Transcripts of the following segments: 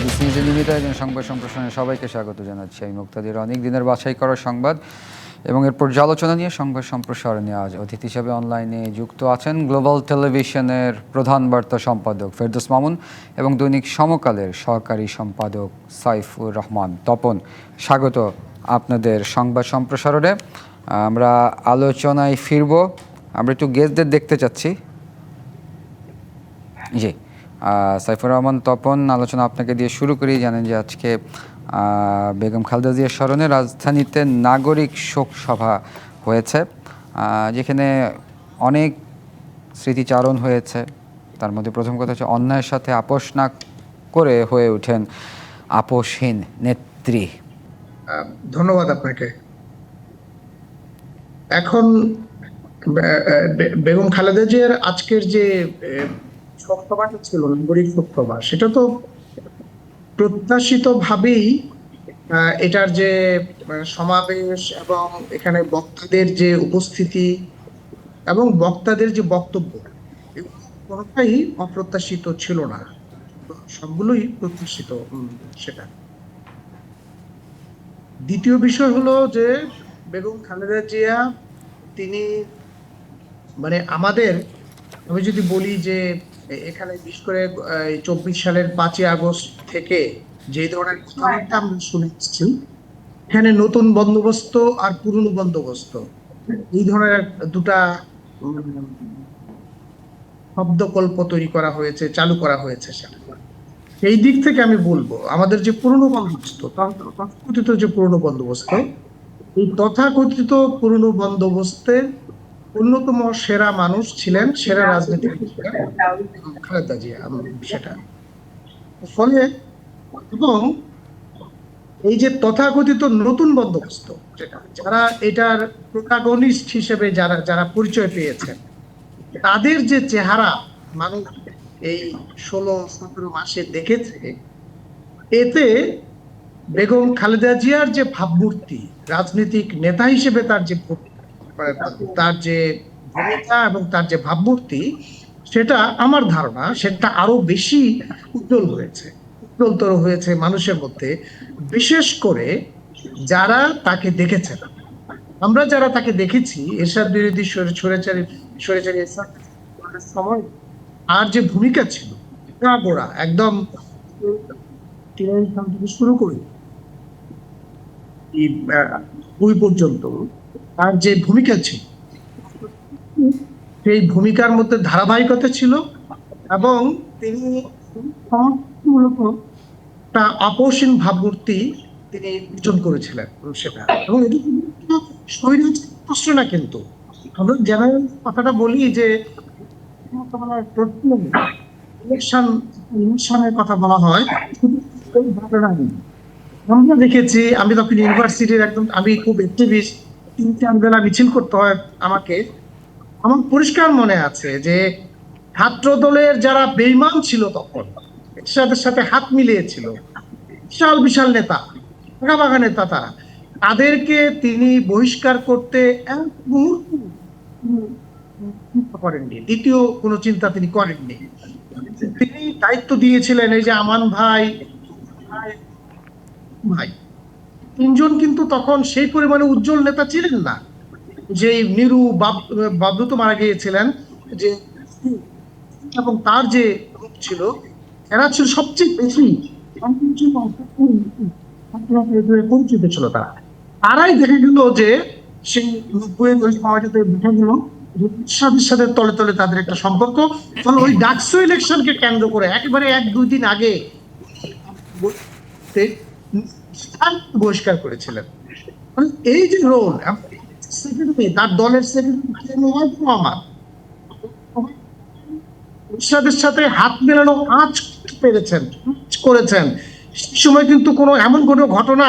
ABC নিউজের নিয়মিত সংবাদ সম্প্রসারণে সবাইকে স্বাগত জানাচ্ছি। আমি মুক্তাদির অনেক দিনের বাছাই করা সংবাদ এবং এর পর্যালোচনা নিয়ে সংবাদ সম্প্রসারণে আজ অতিথি হিসেবে অনলাইনে যুক্ত আছেন গ্লোবাল টেলিভিশনের প্রধান বার্তা সম্পাদক ফেরদৌস মামুন এবং দৈনিক সমকালের সহকারী সম্পাদক সাইফুর রহমান তপন। স্বাগত আপনাদের সংবাদ সম্প্রসারণে। আমরা আলোচনায় ফিরব। আমরা একটু গেস্টদের দেখতে চাচ্ছি। জি। সাইফুর রহমান তপন আলোচনা আপনাকে দিয়ে শুরু করি। জানেন যে আজকে বেগম খালেদা জিয়ার স্মরণে রাজধানীতে নাগরিক শোক সভা হয়েছে যেখানে অনেক স্মৃতিচারণ হয়েছে। তার মধ্যে প্রথম কথা হচ্ছে অন্যায়ের সাথে আপোষ না করে হয়ে ওঠেন আপোষহীন নেত্রী। ধন্যবাদ আপনাকে। এখন বেগম খালেদা জিয়ার আজকের যে শোক ছিল নাগরিক শোক সভা সেটা তো প্রত্যাশিত ভাবেই আহ, এটার যে সমাবেশ এবং এখানে বক্তাদের যে উপস্থিতি এবং বক্তাদের যে বক্তব্য কোনোটাই অপ্রত্যাশিত ছিল না। সবগুলোই প্রত্যাশিত সেটা। দ্বিতীয় বিষয় হলো যে বেগম খালেদা জিয়া তিনি মানে আমাদের আমি যদি বলি যে এখানে বিশেষ করে চব্বিশ সালের পাঁচই আগস্ট থেকে যে ধরনের কথাবার্তা আমরা শুনে এসেছি এখানে নতুন বন্দোবস্ত আর পুরনো বন্দোবস্ত এই ধরনের দুটা শব্দকল্প তৈরি করা হয়েছে চালু করা হয়েছে সেটা। এই দিক থেকে আমি বলব আমাদের যে পুরনো বন্দোবস্ত তথাকথিত যে পুরনো বন্দোবস্ত এই তথাকথিত পুরনো বন্দোবস্তের অন্যতম সেরা মানুষ ছিলেন সেরা রাজনীতিবিদ খালেদা জিয়া সেটা। ফলে এবং এই যে তথাকথিত নতুন বন্দোবস্ত যেটা যারা এটার প্রোটাগনিস্ট হিসেবে যারা যারা পরিচয় পেয়েছেন তাদের যে চেহারা মানুষ এই ষোলো সতেরো মাসে দেখেছে এতে বেগম খালেদা জিয়ার যে ভাবমূর্তি রাজনৈতিক নেতা হিসেবে তার যে ভ- মানে তার যে ভূমিকা এবং তার যে ভাবমূর্তি, সেটা আমার ধারণা সেটা আরও বেশি উজ্জ্বল হয়েছে। উজ্জ্বলতর হয়েছে মানুষের মধ্যে, বিশেষ করে যারা তাকে দেখেছেন। আমরা যারা তাকে দেখেছি, এরশাদ বিরোধী সরে- সরেচারি সময় আর যে ভূমিকা ছিল গোড়া, একদম শুরু করি ওই পর্যন্ত তার যে ভূমিকা ছিল, সেই ভূমিকার মধ্যে ধারাবাহিকতা ছিল এবং তিনি একটা আপোষহীন ভাবমূর্তি তিনি অর্জন করেছিলেন সেটা এবং কিন্তু প্রশ্ন না কিন্তু আমরা জেনারেল কথাটা বলি যে ইলেকশন ইলেকশনের কথা বলা হয়। আমরা দেখেছি, আমি তখন ইউনিভার্সিটির একদম আমি খুব অ্যাক্টিভিস্ট তিন চার বেলা মিছিল করতে হয় আমাকে। আমার পরিষ্কার মনে আছে যে ছাত্র দলের যারা বেইমান ছিল তখন এরশাদের সাথে হাত মিলিয়েছিল বিশাল বিশাল নেতা বাঘা বাঘা নেতা তারা। তাদেরকে তিনি বহিষ্কার করতে করেননি। দ্বিতীয় কোনো চিন্তা তিনি করেননি। তিনি দায়িত্ব দিয়েছিলেন এই যে আমান ভাই, ভাই তিনজন কিন্তু তখন সেই পরিমাণে উজ্জ্বল নেতা ছিলেন না। যে নিরু বাব- তো মারা গিয়েছিলেন, যে এবং তার যে গ্রুপ ছিল, এরা ছিল সবচেয়ে বেশি পরিচিত ছিল তারা। তারাই দেখে গেল যে সেই দেখা গেল সাথে তলে তলে তাদের একটা সম্পর্ক। ফলে ওই ডাকসু ইলেকশনকে কেন্দ্র করে একেবারে এক দুই দিন আগে বহিষ্কার করেছিলেন। মানে এই যে রোল তার দলের আমার সাথে হাত মেলানো আঁচ পেরেছেন করেছেন। সেই সময় কিন্তু কোনো এমন কোনো ঘটনা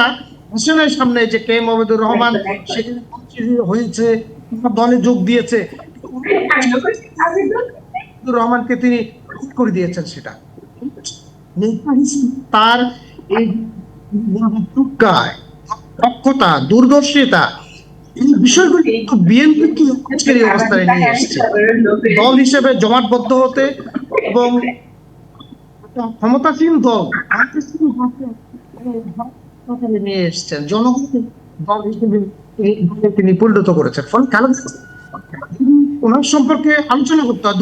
আসে নাই সামনে যে কে মোহাম্মদুর রহমান সেখানে হয়েছে দলে যোগ দিয়েছে। রহমানকে তিনি করে দিয়েছেন সেটা। তার এই দক্ষতা, দূরদর্শিতা, এই বিষয়গুলি কিন্তু বিএনপি কি আজকের এই অবস্থায় নিয়ে এসেছে। দল হিসেবে জমাটবদ্ধ হতে এবং ক্ষমতাসীন দল নিয়ে এসছেন। জনগণকে তিনি পরিণত করেছেন। ফলে খালেদা ওনার সম্পর্কে আলোচনা করতে হয়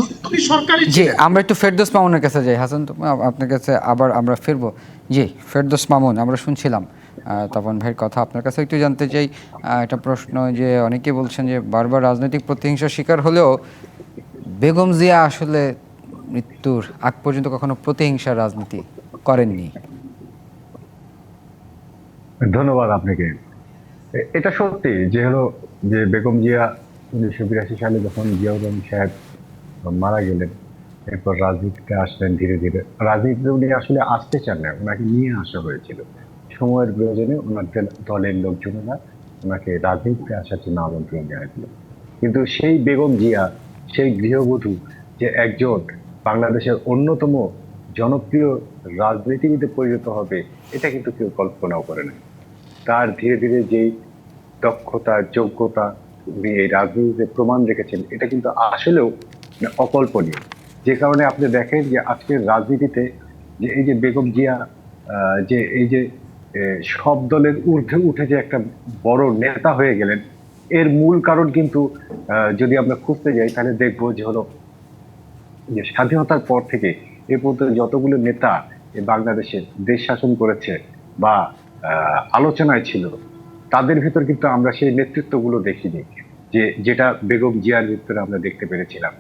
সরকারি আমরা একটু ফেরদৌস মামুনের কাছে যাই। হাসান আপনার কাছে আবার আমরা ফিরবো। জি, ফেরদৌস মামুন, আমরা শুনছিলাম। তপন ভাইয়ের কথা। আপনার কাছে একটু জানতে চাই একটা প্রশ্ন যে অনেকে বলছেন যে বারবার রাজনৈতিক প্রতিহিংসার শিকার হলেও বেগম জিয়া আসলে মৃত্যুর আগ পর্যন্ত কখনো প্রতিহিংসার রাজনীতি করেননি। ধন্যবাদ আপনাকে। এটা সত্যি যে হলো যে বেগম জিয়া উনিশশো বিরাশি সালে যখন জিয়াউর রহমান সাহেব মারা গেলেন এরপর রাজনীতিতে আসলেন ধীরে ধীরে। রাজনীতিতে উনি আসলে আসতে চান না, ওনাকে নিয়ে আসা হয়েছিল। সময়ের প্রয়োজনে ওনার দল- দলের লোকজনেরা ওনাকে রাজনীতিতে আসার জন্য আমন্ত্রণ জানিয়েছিল কিন্তু সেই বেগম জিয়া, সেই গৃহবধূ যে একজন বাংলাদেশের অন্যতম জনপ্রিয় রাজনীতিবিদে পরিণত হবে, এটা কিন্তু কেউ কল্পনাও করে না। তার ধীরে ধীরে যেই দক্ষতা, যোগ্যতা উনি এই রাজনীতিতে প্রমাণ রেখেছেন, এটা কিন্তু আসলেও মানে অকল্পনীয়। যে কারণে আপনি দেখেন যে আজকের রাজনীতিতে যে এই যে বেগম জিয়া যে এই যে সব দলের ঊর্ধ্বে উঠে যে একটা বড় নেতা হয়ে গেলেন, এর মূল কারণ কিন্তু যদি আমরা খুঁজতে যাই, তাহলে দেখব যে হলো যে স্বাধীনতার পর থেকে এ পর্যন্ত যতগুলো নেতা এ বাংলাদেশে দেশ শাসন করেছে বা আলোচনায় ছিল, তাদের ভিতর কিন্তু আমরা সেই নেতৃত্বগুলো দেখিনি, যে, যেটা বেগম জিয়ার ভিতরে আমরা দেখতে পেরেছিলাম।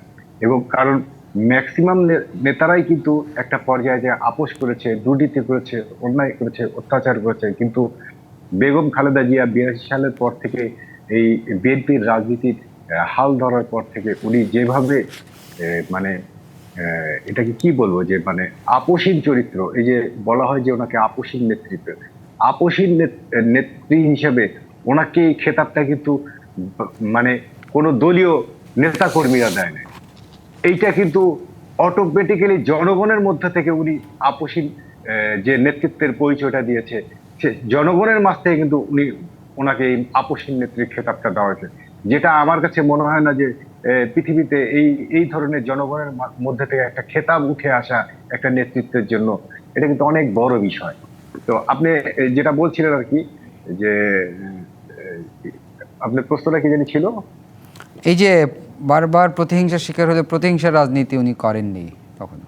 এবং কারণ ম্যাক্সিমাম নেতারাই কিন্তু একটা পর্যায়ে যে আপোষ করেছে, দুর্নীতি করেছে, অন্যায় করেছে, অত্যাচার করেছে, কিন্তু বেগম খালেদা জিয়া বিরাশি সালের পর থেকে এই বিএনপির রাজনীতির হাল ধরার পর থেকে উনি যেভাবে মানে এটাকে কি বলব যে মানে আপোষীন চরিত্র, এই যে বলা হয় যে ওনাকে আপোষীন নেতৃত্ব, আপোষীন নেত- নেত্রী হিসেবে ওনাকে এই খেতাবটা কিন্তু মানে কোনো দলীয় নেতা কর্মীরা দেয় না এইটা কিন্তু অটোমেটিক্যালি জনগণের মধ্যে থেকে উনি আপোষীন যে নেতৃত্বের পরিচয়টা দিয়েছে, সে জনগণের মাঝ থেকে কিন্তু উনি ওনাকে এই আপোষীন নেত্রীর খেতাবটা দেওয়া হয়েছে। যেটা আমার কাছে মনে হয় না যে পৃথিবীতে এই এই ধরনের জনগণের মধ্যে থেকে একটা খেতাব উঠে আসা একটা নেতৃত্বের জন্য, এটা কিন্তু অনেক বড় বিষয়। তো আপনি যেটা বলছিলেন আর কি, যে আপনার প্রশ্নটা কি জানি ছিল? এই যে বারবার প্রতিহিংসার শিকার হলে প্রতিহিংসার রাজনীতি উনি করেননি কখনো।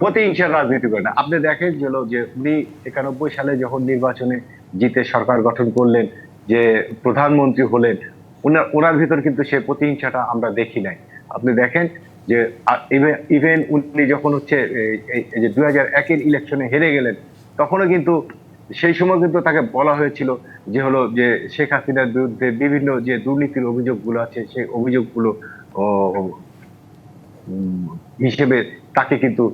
প্রতিহিংসার রাজনীতি করে না। আপনি দেখেন যে উনি একানব্বই সালে যখন নির্বাচনে জিতে সরকার গঠন করলেন, যে প্রধানমন্ত্রী হলেন ওনার ওনার ভিতর কিন্তু সে প্রতিহিংসাটা আমরা দেখি নাই। আপনি দেখেন যে ইভেন উনি যখন হচ্ছে যে দুই হাজার একের ইলেকশনে হেরে গেলেন, তখনও কিন্তু সেই সময় কিন্তু তাকে বলা হয়েছিল যে হলো যে শেখ হাসিনার বিরুদ্ধে বিভিন্ন যে দুর্নীতির অভিযোগগুলো আছে, সেই অভিযোগগুলো হিসেবে তাকে কিন্তু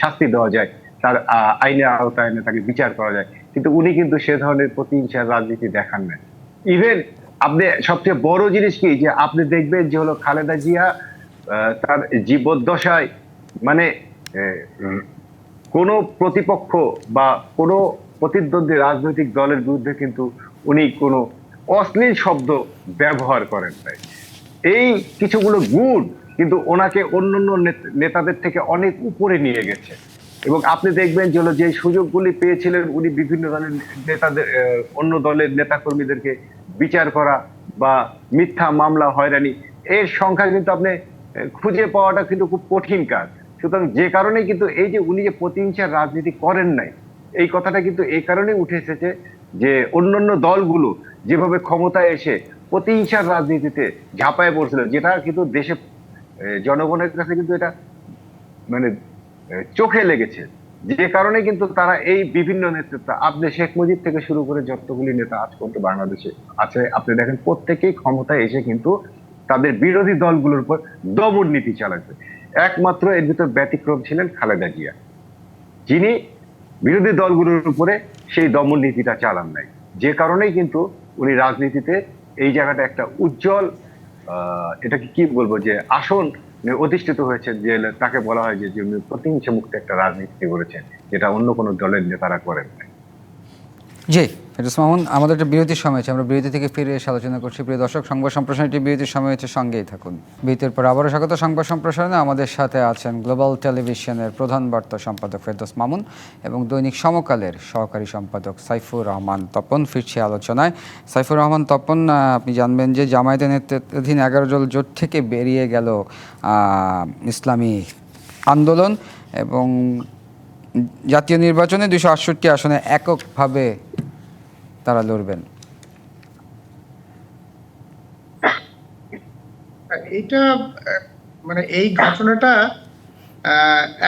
শাস্তি দেওয়া যায়। তার আহ, আইনের আওতায় এনে তাকে বিচার করা যায়। কিন্তু উনি কিন্তু সে ধরনের প্রতিহিংসার রাজনীতি দেখান না ইভেন আপনি সবচেয়ে বড় জিনিস কি? যে আপনি দেখবেন যে হলো খালেদা জিয়া তার জীবদ্দশায় মানে কোনো প্রতিপক্ষ বা কোনো প্রতিদ্বন্দ্বী রাজনৈতিক দলের বিরুদ্ধে কিন্তু উনি কোনো অশ্লীল শব্দ ব্যবহার করেন নাই। এই কিছুগুলো গুণ কিন্তু ওনাকে অন্য নেত- নেতাদের থেকে অনেক উপরে নিয়ে গেছে। এবং আপনি দেখবেন যে যে সুযোগগুলি পেয়েছিলেন উনি বিভিন্ন দলের নেতাদের অন্য দলের নেতাকর্মীদেরকে বিচার করা বা মিথ্যা মামলা, হয়রানি, এর সংখ্যা কিন্তু আপনি খুঁজে পাওয়াটা কিন্তু খুব কঠিন কাজ। সুতরাং যে কারণে কিন্তু এই যে উনি যে প্রতিহিংসার রাজনীতি করেন নাই, এই কথাটা কিন্তু এই কারণেই উঠে এসেছে যে অন্যান্য দলগুলো যেভাবে ক্ষমতায় এসে প্রতিহিংসার রাজনীতিতে ঝাঁপায় পড়ছিল, যেটা কিন্তু দেশে জনগণের কাছে কিন্তু এটা মানে চোখে লেগেছে। যে কারণে কিন্তু তারা এই বিভিন্ন নেতৃত্ব, আপনি শেখ মুজিব থেকে শুরু করে যতগুলি নেতা আজ পর্যন্ত বাংলাদেশে আছে, আপনি দেখেন প্রত্যেকেই ক্ষমতায় এসে কিন্তু তাদের বিরোধী দলগুলোর উপর দমন নীতি চালাচ্ছে। একমাত্র এর ভিতর ব্যতিক্রম ছিলেন খালেদা জিয়া। যিনি বিরোধী দলগুলোর উপরে সেই দমন নীতিটা চালান নাই। যে কারণেই কিন্তু উনি রাজনীতিতে এই জায়গাটা একটা উজ্জ্বল এটাকে কি বলব যে আসন অধিষ্ঠিত হয়েছে যে তাকে বলা হয় যে প্রতিহিংসা মুক্ত একটা রাজনীতি করেছেন, যেটা অন্য কোনো দলের নেতারা করেন জি। মামুন, আমাদের একটা বিরতির সময় আছে, আমরা বিরতি থেকে ফিরে এসে আলোচনা করছি। প্রিয় দর্শক, সংবাদ সম্প্রসারণটি বিরতির সময় হচ্ছে সঙ্গেই থাকুন। বিরতির পর আবারও স্বাগত সংবাদ সম্প্রসারণে। আমাদের সাথে আছেন গ্লোবাল টেলিভিশনের প্রধান বার্তা সম্পাদক ফেরদৌস মামুন এবং দৈনিক সমকালের সহকারী সম্পাদক সাইফুর রহমান তপন ফিরছে আলোচনায়। সাইফুর রহমান তপন আপনি জানবেন যে জামায়াতের নেতৃত্বাধীন এগারো দল জোট থেকে বেরিয়ে গেল ইসলামী আন্দোলন এবং জাতীয় নির্বাচনে দুশো আটষট্টি আসনে এককভাবে তারা লড়বেন? এটা মানে এই ঘটনাটা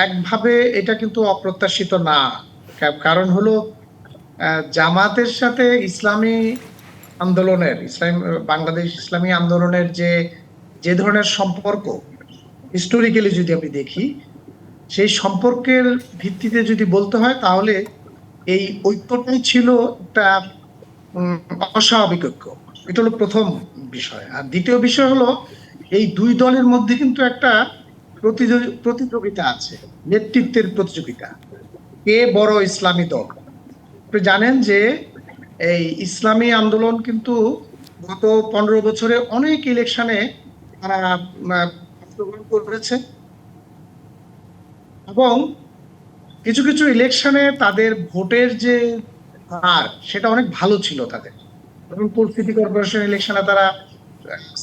একভাবে এটা কিন্তু অপ্রত্যাশিত না। কারণ হলো জামাতের সাথে ইসলামী আন্দোলনের, ইসলাম, বাংলাদেশ ইসলামী আন্দোলনের যে যে ধরনের সম্পর্ক হিস্টোরিক্যালি যদি আমি দেখি, সেই সম্পর্কের ভিত্তিতে যদি বলতে হয়, তাহলে এই ঐক্যটাই ছিল একটা অস্বাভাবিক ঐক্য। এটা হলো প্রথম বিষয়। আর দ্বিতীয় বিষয় হলো, এই দুই দলের মধ্যে কিন্তু একটা প্রতিযোগি- প্রতিযোগিতা আছে, নেতৃত্বের প্রতিযোগিতা। কে বড় ইসলামী দল? আপনি জানেন যে এই ইসলামী আন্দোলন কিন্তু গত পনেরো বছরে অনেক ইলেকশনে তারা অংশগ্রহণ করেছে। এবং কিছু কিছু ইলেকশনে তাদের ভোটের যে হার সেটা অনেক ভালো ছিল তাদের। এবং সিটি কর্পোরেশন ইলেকশনে তারা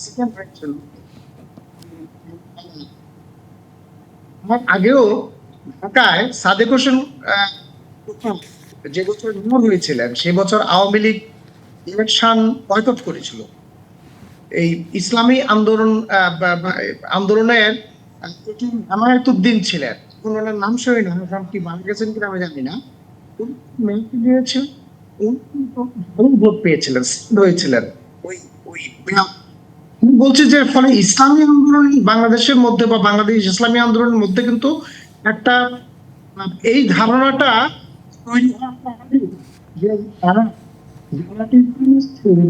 সেকেন্ড আমার আগেও ঢাকায় সাদেক হোসেন যে বছর হয়েছিলেন সেই বছর আওয়ামী লীগ ইলেকশন বয়কট করেছিল। এই ইসলামী আন্দোলন আন্দোলনের আমায়তুদ্দিন ছিলেন। ওনার নাম সই না কি মারা গেছেন কিনা আমি জানি না উনি মেয়রকে পেয়েছিলেন seat হয়েছিলেন। ওই ওই বলছি যে ফলে ইসলামী আন্দোলন বাংলাদেশের মধ্যে বা বাংলাদেশ ইসলামী আন্দোলনের মধ্যে কিন্তু একটা এই ধারণাটা তৈরি হওয়ার কারণে যে তারা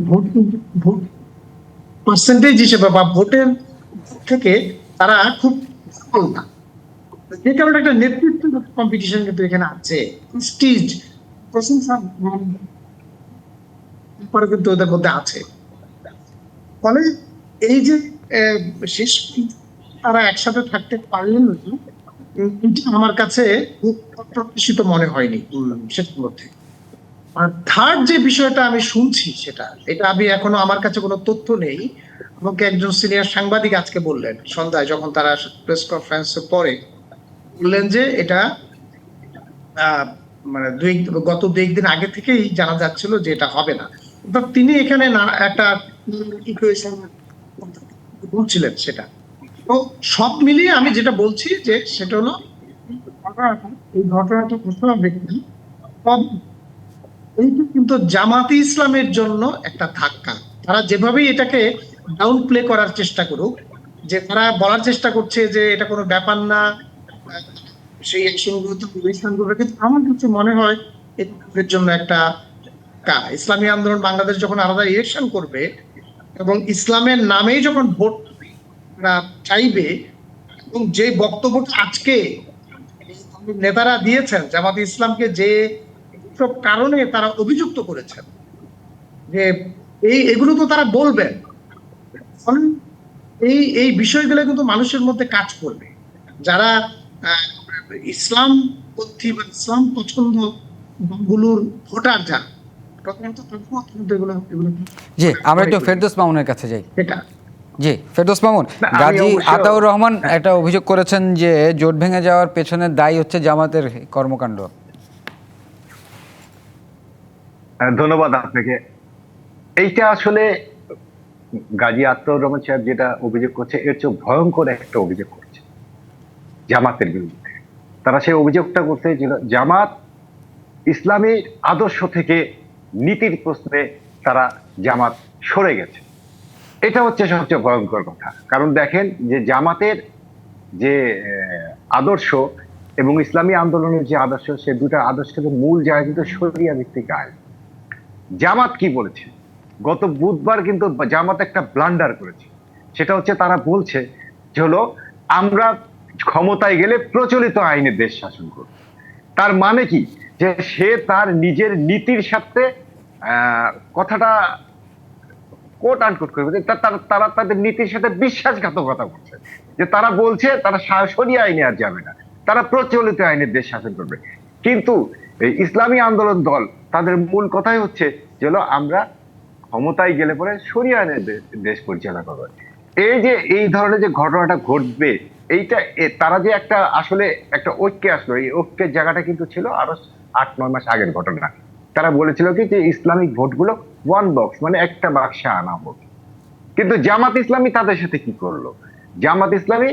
ভোট ভোট পার্সেন্টেজ হিসেবে বা ভোটের থেকে তারা খুব যে কারণে একটা নেতৃত্ব কম্পিটিশন কিন্তু এখানে আছে স্টিজ প্রশংসা পরে কিন্তু ওদের মধ্যে আছে। ফলে এই যে শেষ তারা একসাথে থাকতে পারলেন আমার কাছে খুব অপ্রত্যাশিত মনে হয়নি মধ্যে আর থার্ড যে বিষয়টা আমি শুনছি সেটা, এটা আমি এখনও আমার কাছে কোনো তথ্য নেই। আমাকে একজন সিনিয়র সাংবাদিক আজকে বললেন, সন্ধ্যায় যখন তারা প্রেস কনফারেন্সে পরে বললেন যে এটা মানে দুই গত দুই একদিন আগে থেকেই জানা যাচ্ছিল যে এটা হবে না। তিনি এখানে একটা বলছিলেন সেটা। তো সব মিলিয়ে আমি যেটা বলছি যে সেটা হলো, এই ঘটনাটা ঘটনা ব্যক্তি এইটা কিন্তু জামাতি ইসলামের জন্য একটা ধাক্কা। তারা যেভাবেই এটাকে ডাউন প্লে করার চেষ্টা করুক, যে তারা বলার চেষ্টা করছে যে এটা কোনো ব্যাপার না সেই অ্যাকশনগুলো তো ইসলাম করবে। কিন্তু আমার কাছে মনে হয় এর জন্য একটা ইসলামী আন্দোলন বাংলাদেশ যখন আলাদা ইলেকশন করবে এবং ইসলামের নামেই যখন ভোট চাইবে এবং যে বক্তব্যটা আজকে নেতারা দিয়েছেন, জামাত ইসলামকে যে সব কারণে তারা অভিযুক্ত করেছেন, যে এই এগুলো তো তারা বলবেন। এই এই বিষয়গুলো কিন্তু মানুষের মধ্যে কাজ করবে। যারা আহ, ইসলাম পন্থী বা ইসলাম পছন্দগুলোর ভোটার যারা প্রথমত এগুলো এগুলো জি আমরা একটু ফেরদৌস মামুনের কাছে যাই। এটা জি ফেরদৌস মামুন গাজী আতাউর রহমান একটা অভিযোগ করেছেন যে জোট ভেঙে যাওয়ার পেছনে দায়ী হচ্ছে জামাতের কর্মকাণ্ড। ধন্যবাদ আপনাকে। এইটা আসলে গাজী আত্মর রহমান সাহেব যেটা অভিযোগ করছে এর চেয়ে ভয়ঙ্কর একটা অভিযোগ করছে জামাতের বিরুদ্ধে। তারা সেই অভিযোগটা করতে জামাত ইসলামী আদর্শ থেকে নীতির প্রশ্নে তারা জামাত সরে গেছে। এটা হচ্ছে সবচেয়ে ভয়ঙ্কর কথা। কারণ দেখেন যে জামাতের যে আদর্শ এবং ইসলামী আন্দোলনের যে আদর্শ, সে দুটা আদর্শের মূল জায়গা কিন্তু শরিয়া ভিত্তিক আইন জামাত কি বলেছে? গত বুধবার কিন্তু জামাত একটা ব্লান্ডার করেছে। সেটা হচ্ছে তারা বলছে যে হলো, আমরা ক্ষমতায় গেলে প্রচলিত আইনে দেশ শাসন করব। তার মানে কি? যে সে তার নিজের নীতির সাথে কথাটা কোট আনকোট করবে তারা তাদের নীতির সাথে বিশ্বাসঘাতকতা করছে। যে তারা বলছে, তারা শাসনী আইনে আর যাবে না। তারা প্রচলিত আইনের দেশ শাসন করবে। কিন্তু ইসলামী আন্দোলন দল, তাদের মূল কথাই হচ্ছে যে আমরা ক্ষমতায় গেলে পরে সরিয়ে আইনের দেশ পরিচালনা করবে। এই যে, এই ধরনের যে ঘটনাটা ঘটবে, এইটা তারা যে একটা আসলে একটা ঐক্যে আসলো, এই ঐক্যের জায়গাটা কিন্তু ছিল আরও আট, নয় মাস আগের ঘটনা। তারা বলেছিল কি, যে ইসলামিক ভোটগুলো ওয়ান বক্স মানে একটা বাক্সে আনা হোক। কিন্তু জামাত ইসলামী তাদের সাথে কি করল? জামাত ইসলামী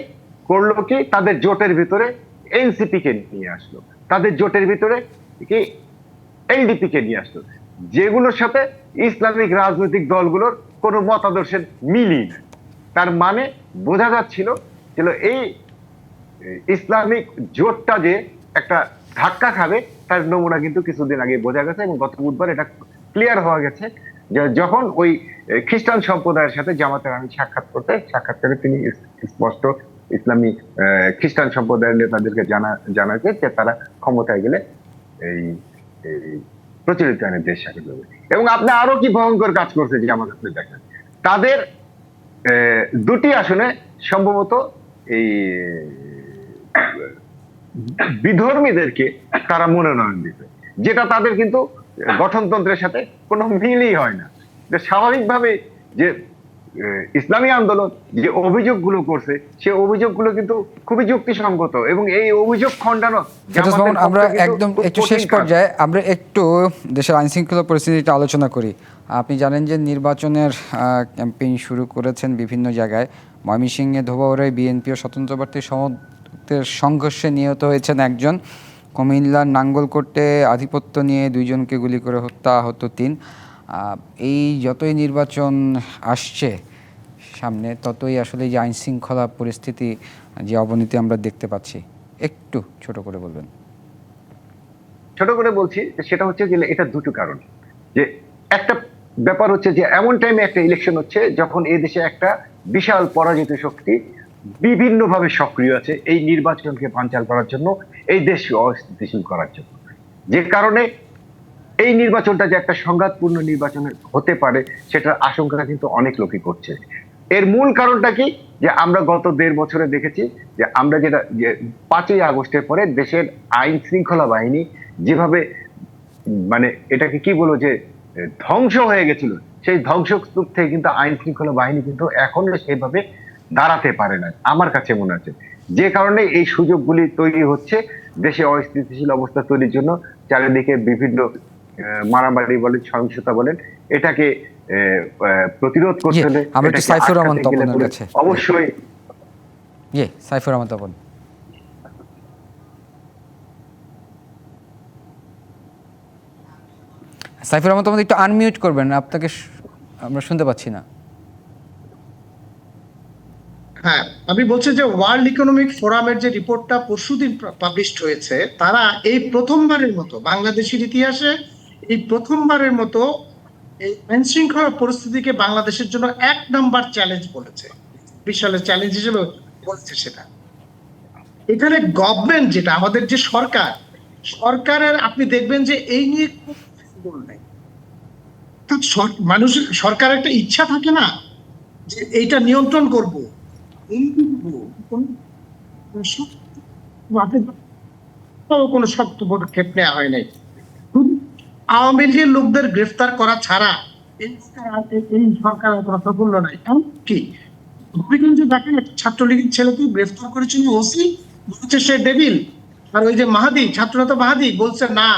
করল কি, তাদের জোটের ভিতরে এনসিপি কে নিয়ে আসলো। তাদের জোটের ভিতরে কি এলডিপি কে নিয়ে আসলো। যেগুলোর সাথে ইসলামিক রাজনৈতিক দলগুলোর কোনো মতাদর্শের মিলই নেই। তার মানে বোঝা যাচ্ছিল যে এই ইসলামিক জোটটা যে একটা ধাক্কা খাবে, তার নমুনা কিন্তু কিছুদিন আগে বোঝা গেছে এবং গত বুধবার এটা ক্লিয়ার হওয়া গেছে যে যখন ওই খ্রিস্টান সম্প্রদায়ের সাথে জামাতের আমি সাক্ষাৎ করতে, সাক্ষাৎ করে তিনি স্পষ্ট ইসলামী খ্রিস্টান সম্প্রদায়ের নেতাদেরকে জানা জানাচ্ছে যে তারা ক্ষমতায় গেলে এই প্রচলিত আইনের দেশ শাসন এবং আপনি আরও কি ভয়ঙ্কর কাজ করছে যে আমার দেখেন। তাদের দুটি আসনে সম্ভবত এই, বিধর্মীদেরকে তারা মনোনয়ন দিতে যেটা তাদের কিন্তু গঠনতন্ত্রের সাথে কোনো মিলই হয় না। যে স্বাভাবিকভাবে যে ইসলামী আন্দোলন যে অভিযোগগুলো করছে সে অভিযোগগুলো কিন্তু খুবই যুক্তিসঙ্গত এবং এই অভিযোগ খণ্ডানো আমরা একদম একটু শেষ পর্যায়ে আমরা একটু দেশের আইন শৃঙ্খলা পরিস্থিতিটা আলোচনা করি। আপনি জানেন যে নির্বাচনের ক্যাম্পেইন শুরু করেছেন বিভিন্ন জায়গায়। ময়মনসিংহে ধোবাউড়ায় বিএনপি ও স্বতন্ত্র প্রার্থী সমর্থকদের সংঘর্ষে নিহত হয়েছেন একজন। কুমিল্লার নাঙ্গলকোটে আধিপত্য নিয়ে দুইজনকে গুলি করে হত্যা আহত তিন। এই যতই নির্বাচন আসছে সামনে, ততই আসলে যে আইন শৃঙ্খলা পরিস্থিতি, যে অবনতি আমরা দেখতে পাচ্ছি, একটু ছোট করে বলবেন। ছোট করে বলছি সেটা হচ্ছে যে এটা দুটো কারণ। যে একটা ব্যাপার হচ্ছে যে এমন টাইমে একটা ইলেকশন হচ্ছে যখন এই দেশে একটা বিশাল পরাজিত শক্তি বিভিন্নভাবে সক্রিয় আছে এই নির্বাচনকে বানচাল করার জন্য, এই দেশকে অস্থিতিশীল করার জন্য। যে কারণে এই নির্বাচনটা যে একটা সংঘাতপূর্ণ নির্বাচন হতে পারে, সেটার আশঙ্কা কিন্তু অনেক লোকই করছে। এর মূল কারণটা কি? যে আমরা গত দেড় বছরে দেখেছি যে আমরা যেটা, যে পাঁচই আগস্টের পরে দেশের আইন শৃঙ্খলা বাহিনী যেভাবে মানে এটাকে কি বলব যে, ধ্বংস হয়ে গেছিল, সেই ধ্বংসস্তূপ থেকে কিন্তু আইন শৃঙ্খলা বাহিনী কিন্তু এখনও সেভাবে দাঁড়াতে পারে না, আমার কাছে মনে আছে যে কারণে এই সুযোগগুলি তৈরি হচ্ছে দেশে অস্থিতিশীল অবস্থা তৈরির জন্য, চারিদিকে বিভিন্ন মারামারি বলেন সহিংসতা বলেন এটাকে প্রতিরোধ করতে জি, হলে আমরা একটু সাইফুর রহমান তপনের কাছে। অবশ্যই ইয়ে সাইফুর রহমান তপন সাইফুর রহমান তপন একটু আনমিউট করবেন আপনাকে আমরা শুনতে পাচ্ছি না হ্যাঁ আমি বলছি যে ওয়ার্ল্ড ইকোনমিক ফোরামের যে রিপোর্টটা পরশুদিন পাবলিশড হয়েছে তারা এই প্রথমবারের মতো বাংলাদেশের ইতিহাসে এই প্রথমবারের মতো এই আইন শৃঙ্খলা পরিস্থিতিকে বাংলাদেশের জন্য এক নাম্বার চ্যালেঞ্জ বলেছে। বিশালের চ্যালেঞ্জ হিসেবে বলেছে সেটা। এখানে গভর্নমেন্ট যেটা, আমাদের যে সরকার, সরকারের আপনি দেখবেন যে এই নিয়ে খুব নেই। অর্থাৎ সর- মানুষের, সরকারের একটা ইচ্ছা থাকে না যে এইটা নিয়ন্ত্রণ করব কোনো শক্ত পদক্ষেপ নেওয়া হয় নাই। আওয়ামী লীগের লোকদের গ্রেফতার করা ছাড়া এই সরকার কোনো সাফল্য নাই এমনকি হবিগঞ্জে দেখেন ছাত্রলীগের ছেলেকে গ্রেফতার করেছিল ওসি, বলছে সে ডেভিল আর ওই যে মাহাদি, ছাত্রনেতা মাহাদি বলছে না।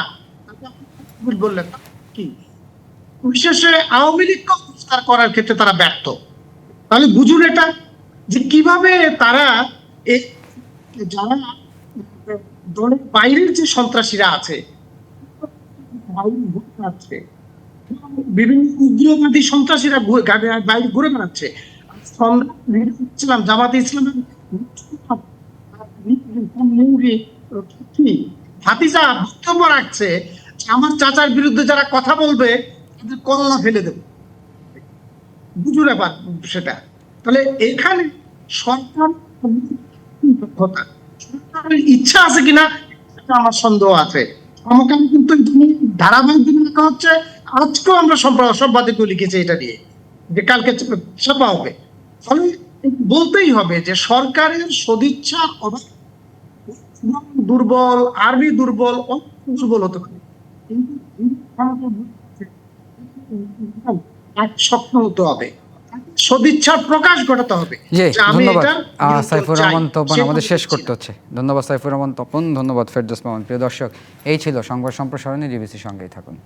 বললেন, কি? বিশেষে আওয়ামী লীগকে গ্রেফতার করার ক্ষেত্রে তারা ব্যর্থ। তাহলে বুঝুন এটা, যে কীভাবে তারা যারা দলের বাইরের যে সন্ত্রাসীরা আছে বিভিন্ন উগ্রবাদী সন্ত্রাসীরা বাইরে ঘুরে বেড়াচ্ছে। ইসলামের ভাতিজা বক্তব্য রাখছে আমার চাচার বিরুদ্ধে যারা কথা বলবে, তাদের করলা ফেলে দেবে। বুঝুন এবার সেটা। তাহলে এখানে সরকার। সরকারের ইচ্ছা আছে কিনা আমার সন্দেহ আছে। আমাকে কিন্তু ধারাবাহিক হচ্ছে, আজকেও আমরা সম্পা- সম্পাদকীয় লিখেছি এটা নিয়ে, যে কালকে ছাপা হবে। ফলে বলতেই হবে যে সরকারের সদিচ্ছার অভাব দুর্বল, আর্মি দুর্বল দুর্বল হতে পারে। স্বপ্ন হতে হবে। সদিচ্ছার প্রকাশ ঘটাতে হবে। যে ধন্যবাদ। সাইফুর। রহমান তপন আমাদের শেষ করতে হচ্ছে। ধন্যবাদ সাইফুর রহমান তপন। ধন্যবাদ ফেরদৌস মামুন। প্রিয় দর্শক এই ছিল সংবাদ সম্প্রসারণে ডিবিসি সঙ্গেই থাকুন।